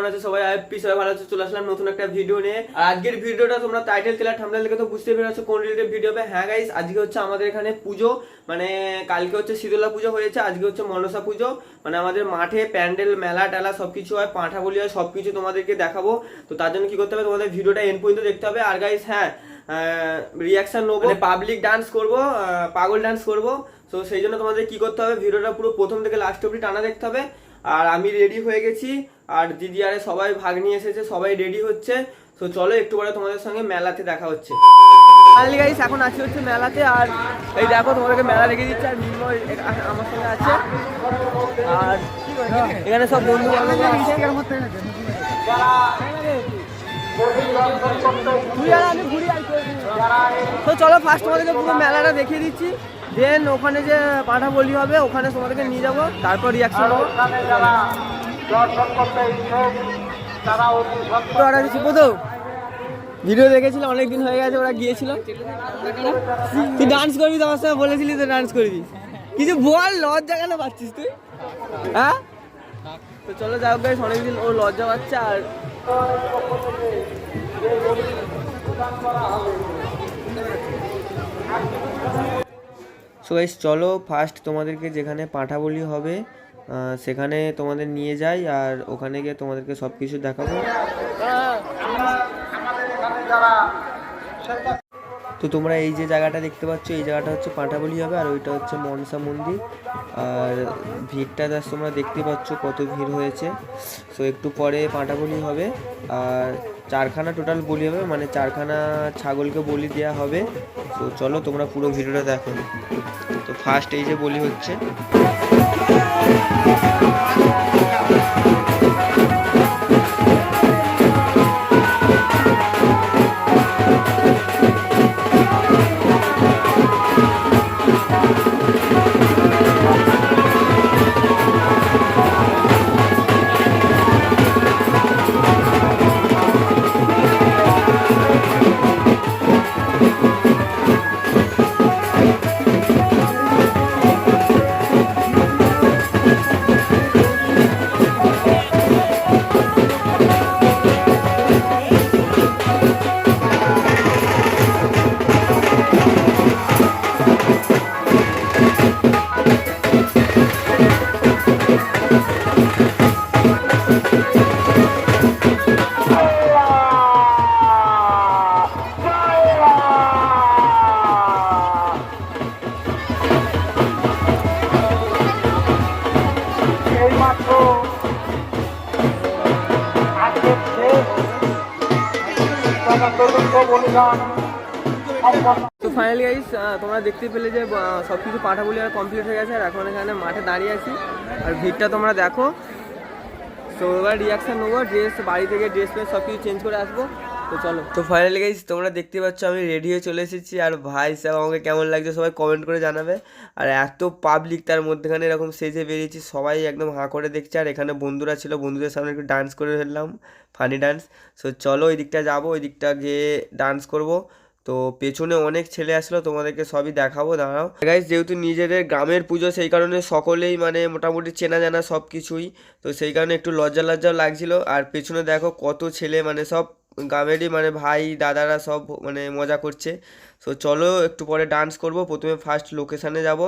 কেমন আছো সবাই? আইপি সবাই ভালো আছো। চলে আসলাম নতুন একটা ভিডিও নিয়ে। আর আজকের ভিডিওটা তোমরা টাইটেল তেলা থাম্বনেল দেখে তো বুঝতে পেরেছ কোন রিলেটেড ভিডিও হবে। হ্যাঁ গাইস আজকে হচ্ছে আমাদের এখানে পুজো। মানে কালকে হচ্ছে শীতলা পুজো হয়েছে, আজকে হচ্ছে মনসা পুজো। মানে আমাদের মাঠে প্যান্ডেল, মেলা, টেলা সবকিছু হয় পাঁঠা বলি হয়, সবকিছু তোমাদেরকে দেখাবো। তো তার জন্য কি করতে হবে? তোমাদের ভিডিওটা এন্ড পর্যন্ত দেখতে হবে। আর গাইস হ্যাঁ রিয়াকশন নেব। পাবলিক ডান্স করব পাগল ডান্স করব। তো সেই জন্য তোমাদের কি করতে হবে? ভিডিওটা পুরো প্রথম থেকে লাস্ট অবধি টানা দেখতে হবে। আর আমি রেডি হয়ে গেছি। আর দিদি আরে সবাই ভাগ নিয়ে এসেছে, সবাই রেডি হচ্ছে। তো চলো একটু পরে তোমাদের সঙ্গে মেলাতে দেখা হচ্ছে। গাইস এখন আছি হচ্ছে মেলাতে। আর এই দেখো তোমাদেরকে মেলা রেখে দিচ্ছে। আর আমার সঙ্গে আছে। আর এখানে সব বন্ধু। তো চলো ফার্স্ট তোমাদেরকে পুরো মেলাটা দেখিয়ে দিচ্ছি। দেন ওখানে যে পাঠা বলি হবে, ওখানে তোমাদেরকে নিয়ে যাব, তারপর রিয়াকশন নেব। তো অর্ডার দিচ্ছি প্রথম? ভিডিও দেখেছিলাম হয়ে গেছে, ওরা গিয়েছিল। তুই ডান্স করবি তো আমার সঙ্গে বলেছিলি তো ডান্স করবি। কিছু বল, লজ্জা কেন পাচ্ছিস তুই? হ্যাঁ? তো চলো যাও গাইস অনেকদিন ও লজ্জা পাচ্ছে আর সো গাইস চলো ফার্স্ট তোমাদেরকে যেখানে পাঠা বলি হবে সেখানে তোমাদের নিয়ে যাই আর ওখানে গিয়ে তোমাদেরকে সব কিছু দেখাবো। তো তোমরা এই যে জায়গাটা দেখতে পাচ্ছ, এই জায়গাটা হচ্ছে পাঁঠাবলি হবে আর ওইটা হচ্ছে মনসা মন্দির। আর ভিড়টা তোমরা দেখতে পাচ্ছ কত ভিড় হয়েছে। তো একটু পরে পাঁঠাবলি হবে। আর চারখানা টোটাল বলি হবে মানে চারখানা ছাগলকে বলি দেওয়া হবে। তো চলো তোমরা পুরো ভিডিওটা দেখো। তো ফার্স্ট এই যে বলি হচ্ছে। তো ফাইনালি গাইস তোমরা দেখতে পেলে যে সব কিছু পাঠাগুলি আর কমপ্লিট হয়ে গেছে আর এখন এখানে মাঠে দাঁড়িয়ে আছি। আর ভিড়টা তোমরা দেখো। তো এবার রিয়াকশান নেব ড্রেস বাড়ি থেকে ড্রেস ফ্রেস সব কিছু চেঞ্জ করে আসব। তো চলো। তো ফাইনালি গাইস তোমরা দেখতে পাচ্ছ আমি রেডি হয়ে চলে এসেছি। আর ভাই সাহেব আমাকে কেমন লাগছে সবাই কমেন্ট করে জানাবে। আর এত পাবলিক তার মধ্যেখানে এরকম সেজে বেরিয়েছি, সবাই একদম হাঁ করে দেখছে। আর এখানে বন্ধুরা ছিল, বন্ধুদের সামনে একটু ডান্স করে ফেললাম ফানি ডান্স সো চলো ওই দিকটা যাব ওই দিকটা গিয়ে ডান্স করব। তো পেছনে অনেক ছেলে আসলো, তোমাদেরকে সবই দেখাবো, দাঁড়াও। গাইজ যেহেতু নিজেদের গ্রামের পুজো, সেই কারণে সকলেই মানে মোটামুটি চেনা জানা সব কিছুই তো সেই কারণে একটু লজ্জা লজ্জাও লাগছিল। আর পেছনে দেখো কত ছেলে মানে সব গ্রামেরই মানে ভাই দাদারা সব মানে মজা করছে। তো চলো একটু পরে ডান্স করব। প্রথমে ফার্স্ট লোকেশানে যাব।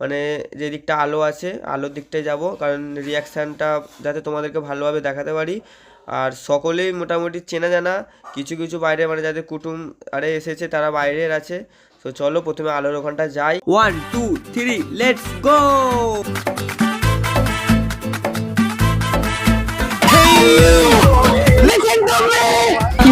মানে যে দিকটা আলো আছে আলোর দিকটায় যাব। কারণ রিয়াকশানটা যাতে তোমাদেরকে ভালোভাবে দেখাতে পারি। আর সকলেই মোটামুটি চেনা জানা। কিছু কিছু বাইরে মানে যাদের কুটুম আরে এসেছে তারা বাইরের আছে। তো চলো প্রথমে আলোর ওখানটা যাই। One two three let's go কি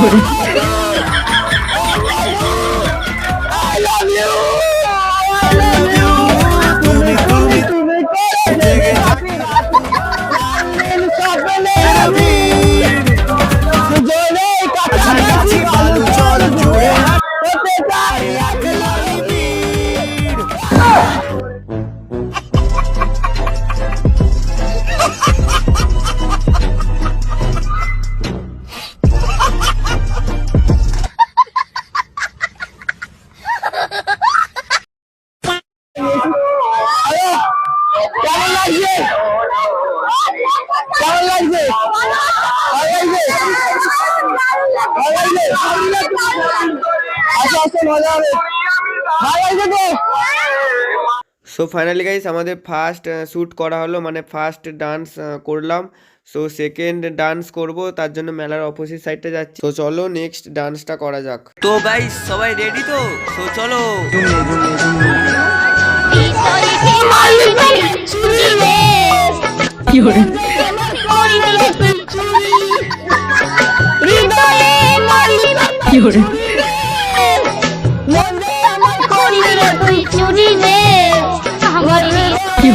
Yuri. সো ফাইনালি গাইস আমাদের ফার্স্ট শ্যুট করা হলো মানে ফার্স্ট ডান্স করলাম। সো সেকেন্ড ডান্স করব তার জন্য মেলার অপোজিট সাইডটা যাচ্ছি। তো চলো নেক্সট ডান্সটা করা যাক। তো গাইস সবাই রেডি তো? সো চলো। কি কি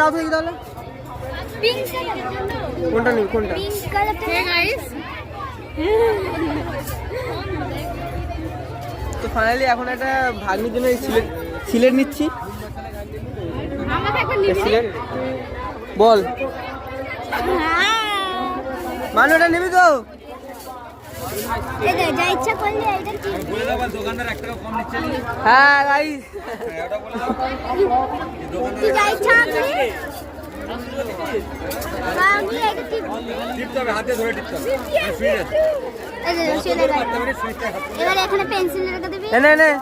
দাও দেখি তাহলে। কোনটা নেই কোনটা? তো ফাইনালি এখন একটা ভাগ্নির জন্য সিলেট সিলেট নিচ্ছি। সিলেট? বল। মানে ওটা নিবি তো? হ্যাঁ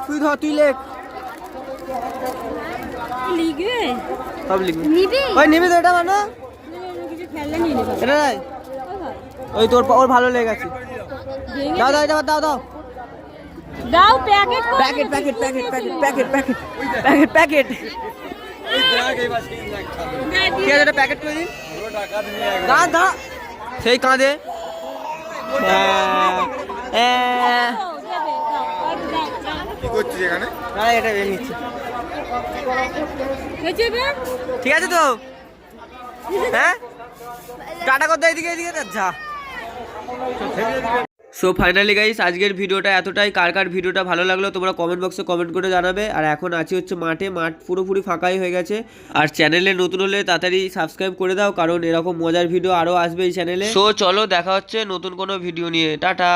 তুই ধর তুই লেখ। লিখবে? সব লিখবি। ওই নিবি তো এটা মানু এটা নাই? ওই তোর ওর ভালো লেগেছে দাও দাও এটা দাও দাও। দাও packet packet packet packet packet packet packet packet packet. ঠিক আছে এটা প্যাকেট করে দিন। দাঁড়া দাঁড়া সেই কাঁদে হ্যাঁ, কি করছিস এখানে না এটা বের ঠিক আছে তো? হ্যাঁ? টাটা করতে এদিকে এদিকে যা। সো ফাইনালি গাইস আজকের ভিডিওটা এতটাই। কার কার ভিডিওটা ভালো লাগল, তোমরা কমেন্ট বক্সে কমেন্ট করে জানাবে। আর এখন আছি হচ্ছে মাঠে। মাঠ পুরোপুরি ফাঁকাই হয়ে গেছে। আর চ্যানেলে নতুন হলে তাড়াতাড়ি সাবস্ক্রাইব করে দাও, কারণ এরকম মজার ভিডিও আরও আসবে এই চ্যানেলে সো চলো, দেখা হচ্ছে নতুন কোনো ভিডিও নিয়ে। টাটা!